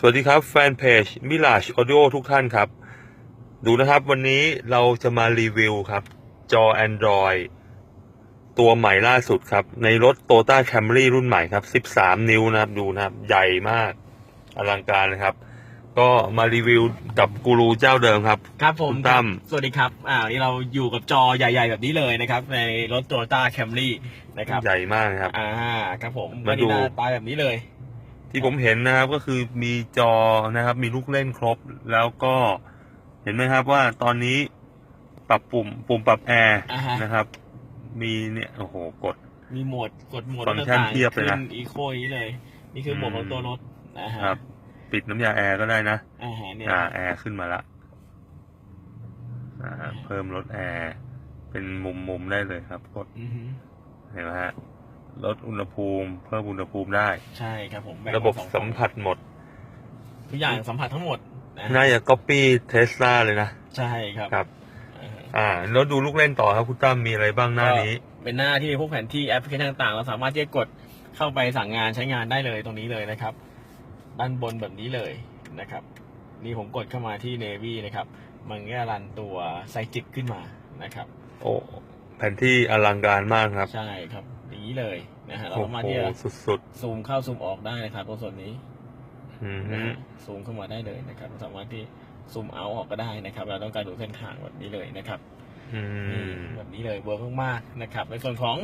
สวัสดีครับแฟนเพจมิลาชออดิโอทุกท่านครับ ดูนะครับวันนี้เราจะมารีวิวครับ จอ Android ตัวใหม่ล่าสุดครับ ในรถ Toyota Camry รุ่นใหม่ครับ 13 นิ้วนะครับดูนะครับ ใหญ่มากอลังการนะครับ ก็มารีวิวกับกูรูเจ้าเดิมครับ ครับผมคุณตั้ม สวัสดีครับ อ่าวันนี่เราอยู่กับจอใหญ่ ๆ แบบนี้เลยนะครับ ในรถ Toyota Camry นะครับ ใหญ่มากนะครับ อ่า ครับผมมาดู หน้าตาแบบนี้เลย ที่ผมเห็นนะครับก็คือมีจอนะครับ มีลูกเล่นครบ แล้วก็เห็นไหมครับว่าตอนนี้ปรับปุ่มปุ่มปรับแอร์อ่าฮะ นะครับ มีเนี่ยโอ้โหกด มีโหมดกดโหมดฟังก์ชันต่างๆเทียบเลยนะขึ้อีโคนี้เลย นี่คือโหมดอืมของตัวรถนะฮะครับ ปิดน้ำยาแอร์ก็ได้นะ อ่าฮะเนี่ย อ่าแอร์ขึ้นมาละอ่าเพิ่มลดแอร์เป็นมุมมุมๆได้เลยครับกดอือฮึเห็นไหมฮะ ลดอุณหภูมิ เพิ่มอุณหภูมิได้ ใช่ครับผมแงระบบเป็นสองสัมผัสหมด ทุกอย่างสัมผัสทั้งหมดนะฮะน่าจะ copy Tesla เลยนะ ใช่ครับครับอ่าฮะอ่า แล้วดูลูกเล่นต่อครับคุณตั้มมีอะไรบ้างหน้านี้ก็เป็นหน้าที่มีพวกแผนที่แอปพลิเคชันต่างๆ เราสามารถที่จะกดเข้าไปสั่งงานใช้งานได้เลยตรงนี้เลยนะครับ ด้านบนแบบนี้เลยนะครับ นี่ผมกดเข้ามาที่ Navy นะครับ มันก็รันตัวไซจิกขึ้นมานะครับ โอ้แผนที่อลังการมากครับ ใช่ครับอย่าง นี้เลยนะฮะเราโอ้สามารถโหที่จะสุดซูมเข้าซูมออกได้นะครับตรงส่วนนี้ๆอืมนะฮะซูมเข้ามาได้เลยนะครับเราสามารถที่ซูมเอาออกก็ได้นะครับ เราต้องการดูเส้นทางแบบนี้เลยนะครับอืนี่มแบบนี้เลยเวิร์กมากๆนะครับ ในส่วนของ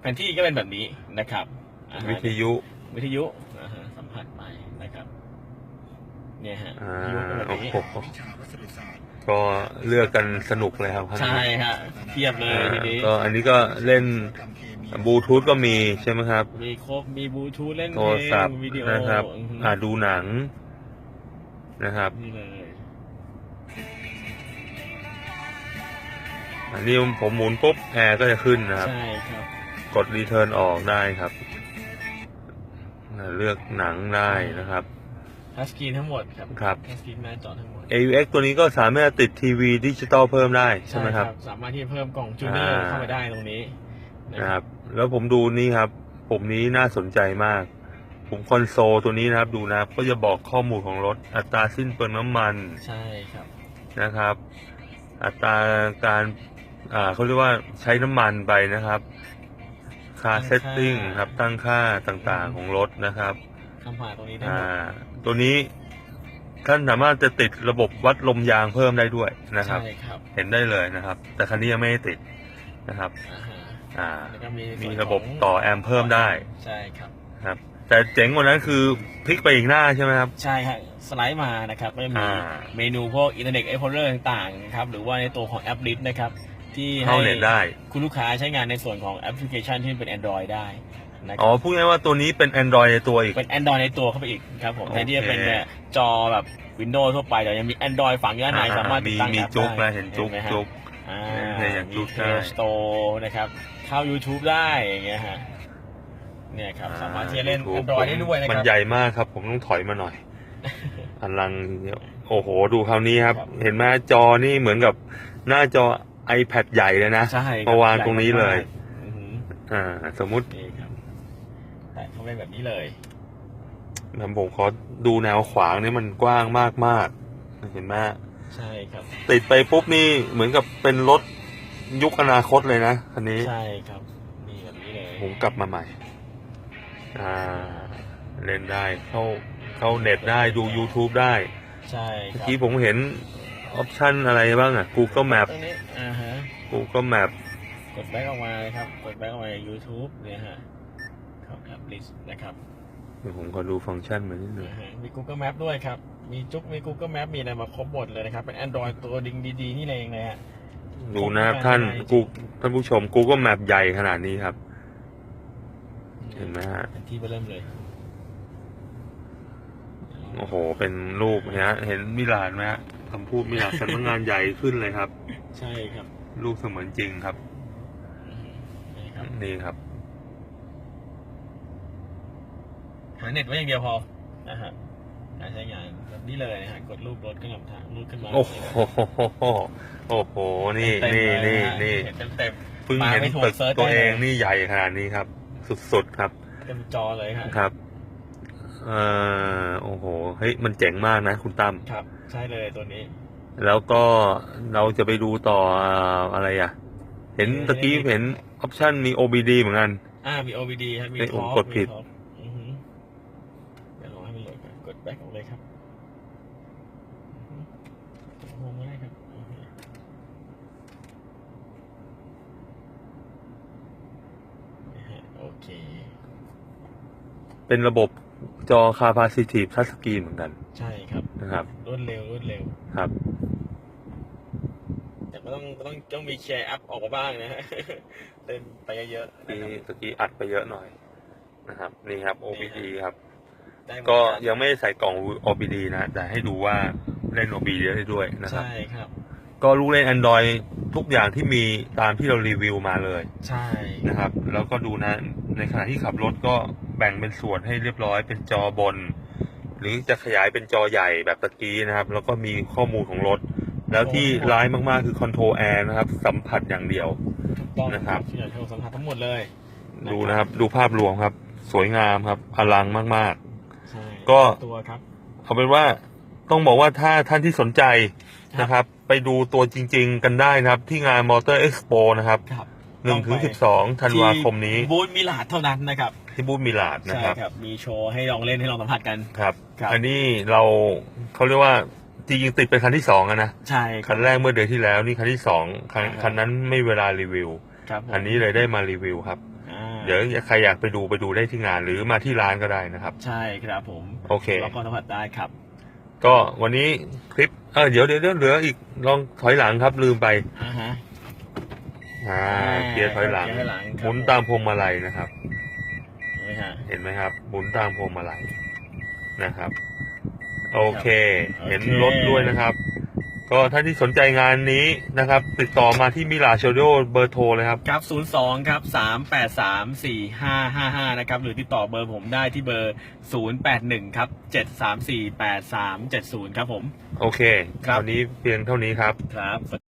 แผนที่ก็เป็นแบบนี้นะครับอ่าฮะวิทยุ วิทยุนะฮะสัมผัสไปนะครับ เนี่ยฮะอ่าวิทยุเป็นแบบโอ้นี้โหก็เลือกกันสนุกเลยครับ ใช่ฮะเทียบเลยทีนี้ก็อันนี้ก็เล่น บลูทูธก็มีใช่ไหมครับ มีครบมีบลูทูธเล่นโทเพลรศัพงท์วิดีโอนะครับอือฮึอ่าดูหนังนะครับ นี่เลยอันนี้ผมหมุนปุ๊บแอร์ก็จะขึ้นนะครับ ใช่ครับกดรีเทิร์นออกได้ครับอ่าเลือกหนังได้นะครับ ทัชสกรีนทั้งหมดครับครับ ทัชสกรีนหน้าจอทั้งหมด AUX ตัวนี้ก็สามารถติดทีวีดิจิตอลเพิ่มได้ใช่ไหมครับ สามารถที่จะเพิ่มกล่องจูเนอร์อ่า เข้าไปได้ตรงนี้นะนะคครัรับบ แล้วผมดูนี่ครับ ผมนี้น่าสนใจมาก ผมคอนโซลตัวนี้นะครับ ดูนะครับ ก็จะบอกข้อมูลของรถ อัตราสิ้นเปลืองน้ำมันใช่ครับนะครับ อัตราการอ่าเขาเรียกว่าใช้น้ำมันไปนะครับค่าตั้งค่าเซตติ้งครับตั้งค่าต่างๆของรถนะครับคำผ่านตรงนี้ได้หอ่ามดตัวนี้ท่านสามารถจะติดระบบวัดลมยางเพิ่มได้ด้วยนะครับ ใช่ครับ เห็นได้เลยนะครับ แต่คันนี้ยังไม่ได้ติดนะครับ อ่าฮะ อ่าแล้วก็มีมีส่วนระบบของต่อแอมป์เพิ่มได้ ใช่ครับครับ แต่เจ๋งกว่านั้นคือพลิกไปอีกหน้าใช่ไหมครับ ใช่ครับสไลด์มานะครับก็จะมีอ่า เมนูพวกอินเทอร์เน็ตเอ็กพลเลอร์ต่างๆนะครับหรือว่าในตัวของแอปลิสนะครับ ที่เข้าเน็ตได้ คุณลูกค้าใช้งานในส่วนของแอปพลิเคชันที่เป็น Android ได้นะคอ๋อรับพูดง่ายๆว่าตัวนี้เป็น Android ในตัวอีก เป็น Android ในตัวเข้าไปอีกครับผมโอเค แทนที่จะเป็นเนี่ยจอแบบ Windows ทั่วไปแต่ยังมี Android ฝังอยู่ด้านในสามารถติมีดตั้งมีแอปจุกได้นะเห็นจุกไหมฮะ จุก อ่าเนี่ยอย่างมีจุกเพได้ย์สโตร์นะครับ เข้า YouTube ได้อย่างเงี้ยฮะเนี่ยครับสามารถที่จะเล่นถูก Android ได้ด้วยนะคมันรับใหญ่มากครับ ผมต้องถอยมาหน่อย พลังเนี่ยโอ้โห ดูคราวนี้ครับ ครับ เห็นไหมจอนี่เหมือนกับหน้าจอ iPad ใหญ่เลยนะใช่คบมาวางตรงนี้เลยอือหืออ่าสมมุตินี่ครับแต่เขาเป็นแบบนี้เลย ผมขอดูแนวขวางนี่มันกว้างมากๆ เห็นไหมใช่ครับ ติดไปปุ๊บนี่เหมือนกับเป็นรถ ยุคอนาคตเลยนะคันนี้ ใช่ครับนี่แบบนี้เลยผมกลับมาใหม่ อ่า เล่นได้ เข้าเข้าเน็ตได้ดู YouTube ได้ใช่คเมื่อรับกี้ผมเห็นออปชันอะไรบ้างอะ Google Map ตรงนี้อ่าฮะ Google Map กดแบ็กออกมาเลยครับ กดแบ็กออกมาจาก YouTube เนี่ยฮะเข้าแอปลิสนะครับเดี๋ยวผมขอดูฟังก์ชันมานิดหนึ่งอ่าฮะมี Google Map ด้วยครับ มีจุกมี Google Map มีอะไรมาครบหมดเลยนะครับ เป็น Android ตัวดิงดีๆ นี่เองเลยฮะ ดูนะครับท่านผมกูท่านผู้ชม Google Map ใหญ่ขนาดนี้ครับ เห็นไหมฮะเป็นที่เริ่มเลยโอ้โห เป็นรูปนะฮะเห็นมิลานไหมฮะคำพูดมิลานสำนักงานใหญ่ขึ้นเลยครับ ใช่ครับ รูปเสมือนจริงครับอืมนี่ครับนี่ครับหาเน็ตไว้อย่างเดียวพอนะฮะการใช้งานแบบนี้เลยนะฮะกดรูปรถก็นำทางรูปขึ้นมาโอ้โห โอ้โห นี่เต็มๆนี่เลยนี่ฮะนี่เต็มเต็ม เพิ่งมาเห็นไม่ถูกตึกเซิร์ชตัวได้เองเลยนี่ใหญ่ขนาดนี้ครับ สุดๆครับเต็มจอเลยฮะครับเอ่อโอ้โห เฮ้ย มันเจ๋งมากนะคุณตั้ม ครับ ใช่เลยตัวนี้ แล้วก็เราจะไปดูต่ออ่าอะไรอะ เห็นตะกี้เห็นออปชันมี OBD เหมือนกัน อ่ามี OBD ครับมีเอ้ยผมท็อปกดผิด มีท็อปอือหือเดี๋ยวรอให้มันโหลดก่อนกดแบ็กออกเลยครับอือหือกดโฮมก็ได้ครับโอเคนะฮะโอเค เป็นระบบจอ Capacitive Touch Screen เหมือนกัน ใช่ครับนะครับ รวดเร็วรวดเร็ว ครับ แต่ก็ต้องต้องต้องมีแชร์แอปออกมาบ้างนะฮะเล่นไปเยอะๆนะที่ครับตะกี้อัดไปเยอะหน่อยนะครับ นี่ครับ OBD ครับ ได้เหมือนก็นยังไม่ได้ใส่กล่อง OBD นะแต่ให้ดูว่าเล่น OBD ได้ด้วยนะครับ ใช่ครับ ก็ลูกเล่น Android ทุกอย่างที่มีตามที่เรารีวิวมาเลยใช่ นะครับ แล้วก็ดูนะในขณะที่ขับรถก็แบ่งเป็นส่วนให้เรียบร้อยเป็นจอบน หรือจะขยายเป็นจอใหญ่แบบตะกี้นะครับ แล้วก็มีข้อมูลของรถ แล้วที่ร้ายมากๆคือคอนโทรลแอร์นะครับ สัมผัสอย่างเดียว ถูกต้องนะครับ ที่อยากให้เราสัมผัสทั้งหมดเลยดูนะครับ ดูภาพรวมครับ สวยงามครับ อลังมาก ใช่ก็ ตัวครับ ๆ เอาเป็นว่าต้องบอกว่าถ้าท่านที่สนใจนะครับ ไปดูตัวจริง ๆ กันได้นะครับ ที่งานมอเตอร์เอ็กซ์โปนะครับครับหนึ่งถึงสิบสองธันวาคมนี้ ที่บูธมิลาดเท่านั้นนะครับ ที่บูธมิลาดนะใช่ครับ ครับ มีโชว์ให้ลองเล่นให้ลองสัมผัสกัน ครับ ครับ อันนี้เราเขาเรียกว่าจริงๆติดเป็นคันที่สองอะนะ ใช่คคัรับ นแรกเมื่อเดือนที่แล้วนี่คันที่สองคันอ่าคันนั้นไม่เวลารีวิว ครับผมอันนี้เลยได้มารีวิวครับ อ่าเดี๋ยวใครอยากไปดูไปดูได้ที่งานหรือมาที่ร้านก็ได้นะครับ ใช่ครับผมโอเค ลองก็สัมผัสได้ครับ ก็วันนี้คลิปเออเดี๋ยวเดี๋ยวเดี๋ยวเหลืออีกลองถอยหลังครับลืมไปอ่าฮะ อ่าเกียร์ถอยหลังเกียร์ถอยหลังหครับมุนตามพวงมาลัยนะครับเห็น ไหมฮะ เห็นไหมครับ หมุนตามพวงมาลัยนะครับ โอเค เห็นรถด้วยนะครับ ก็ท่านที่สนใจงานนี้นะครับ ติดต่อมาที่มิลาโชโดเบอร์โทรเลยครับครับ 02 ครับ 383 4555 นะครับ หรือติดต่อเบอร์ผมได้ที่เบอร์ 081 ครับ 734 8370 ครับผม โอเค ครับวันนี้เพียงเท่านี้ครับ ครับ